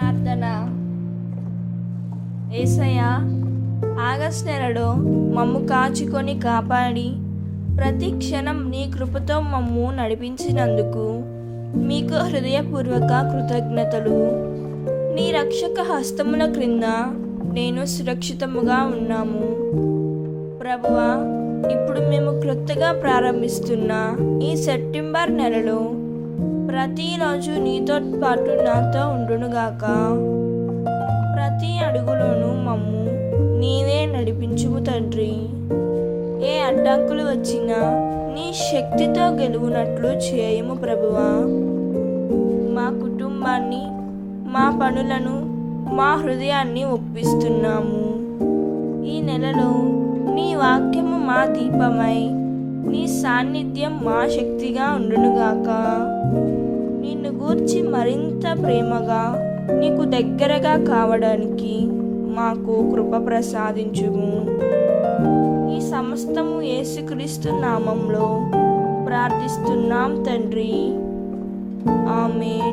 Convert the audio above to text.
ప్రార్థన. ఏసయ్య ఆగస్ట్ నెలలో మమ్ము కాచుకొని కాపాడి ప్రతి క్షణం నీ కృపతో మమ్ము నడిపించినందుకు మీకు హృదయపూర్వక కృతజ్ఞతలు. నీ రక్షక హస్తముల క్రింద నేను సురక్షితముగా ఉన్నాము. ప్రభువా ఇప్పుడు మేము క్రొత్తగా ప్రారంభిస్తున్న ఈ సెప్టెంబర్ నెలలో ప్రతిరోజు నీతో పాటు నాతో ఉండునుగాక. ప్రతి అడుగులోనూ మమ్ము నీవే నడిపించుము తండ్రి. ఏ అడ్డంకులు వచ్చినా నీ శక్తితో గెలువునట్లు చేయము ప్రభువా. మా కుటుంబాన్ని మా పనులను మా హృదయాన్ని ఒప్పిస్తున్నాము. ఈ నెలలో నీ వాక్యము మా దీపమై నీ సాన్నిధ్యం మా శక్తిగా ఉండునుగాక. నిన్ను గూర్చి మరింత ప్రేమగా నీకు దగ్గరగా కావడానికి మాకు కృప ప్రసాదించుము. ఈ సమస్తము యేసుక్రీస్తు నామంలో ప్రార్థిస్తున్నాం తండ్రి. ఆమె